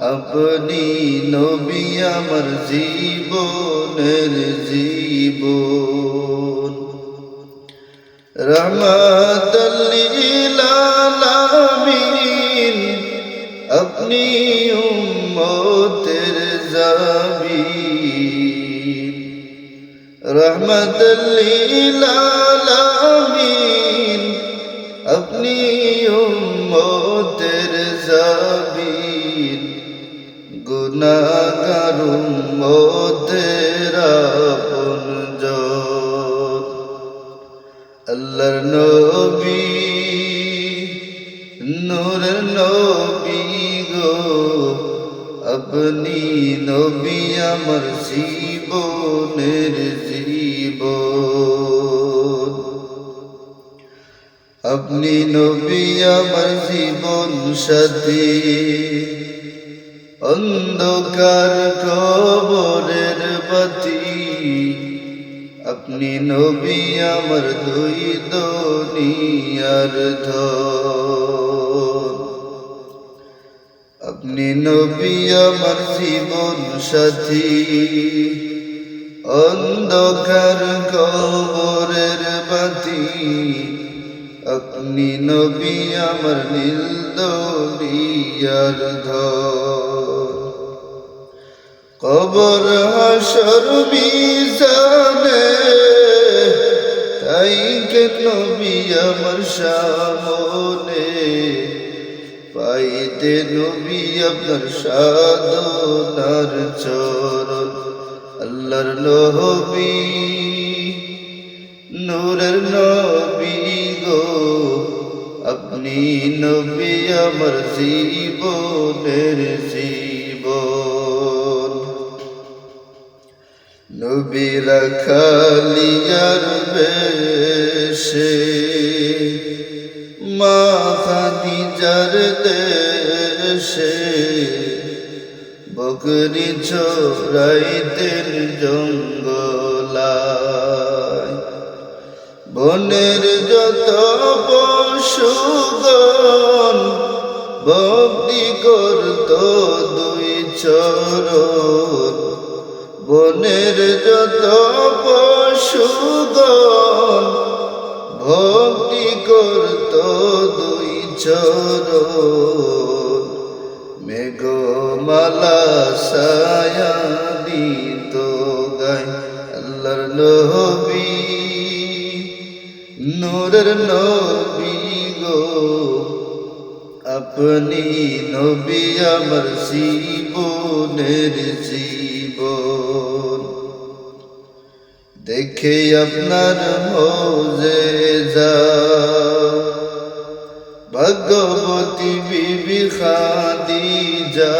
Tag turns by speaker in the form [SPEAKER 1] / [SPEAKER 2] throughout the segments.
[SPEAKER 1] আপনি নবী আমার জীবনের জীবন রহমতুল্লিল আলামিন আপনি উম্মতের জাবিন রহমতুল্লিল আলামিন আপনি উম্মতের জাবিন গুনাহগার উম্মতের আপনজন আল্লাহর নবী, নূরের নবী গো, আপনি নবী আমার জীবনের জীবন। আপনি নবী আমার অন্ধকার কবরের বাতি। আপনি নবী, আমার দুই দুনিয়ার ধন। আপনি নবী, আমার জীবন সাথী। অন্ধকার কবরের বাতি। আপনি নবী, আমার নীল দরিয়ার ধন। কবর হাসর মিজানে তাই কেন আমার সামনে? পাইতে নবী আপনার সাধনার চরণ, আল্লাহর নবী নূরের নবী গো, আপনি নবী আমার জীবনের জীবন। নবী রাখালিয়ার বেশে। মা খাদিজার দেশে। বকরি চোরাইতেন জঙ্গলা বনের যত পশুগণ ভক্তি করত দুই চরণ। বনের যত পশুগণ, ভক্তি করত দুই চরণ। মেঘমালা সায়া দিত গায় আল্লাহর নবী। নূরের নবী গো, আপনি নবী আমার জীবনের জীবন। দেখে আপনার মজে যা। ভগবতী বিবি খাদিজা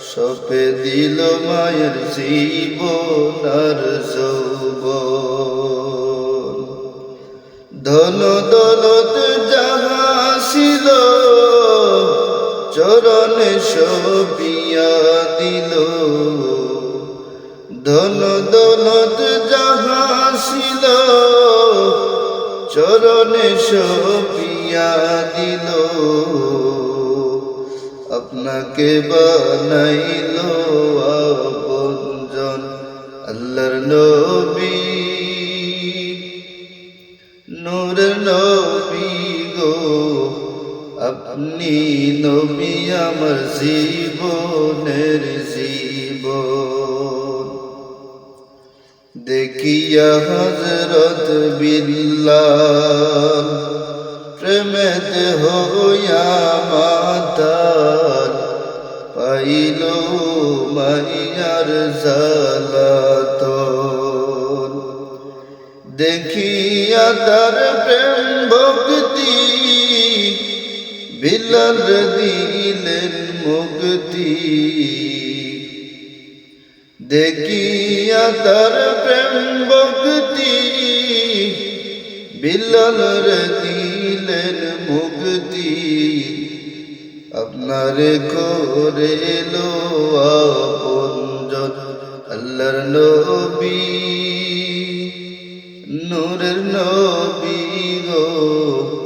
[SPEAKER 1] সপে দিল মায়ের জীবনার যৌবন। ধন সবিয়া দিল। ধন দলত যাহা ছিল চরণে সবিয়া দিল। আপনাকে বানাইল আপনজন আল্লাহর নবী। আপনি নবী আমার জীবনের জীবন। দেখিয়া হজরত বিল্লাল প্রেমেত হইয়া মাতাল, পাইল মাইয়ার জালাতন দেখিয়া তার প্রেম ভক্তি বিলাল দিলেন মুক্তি। দেখিয়া তার প্রেম ভক্তি। বিলাল দিলেন মুক্তি। আপনার করে লো আল্লাহর নবী। নূরের নবী গো।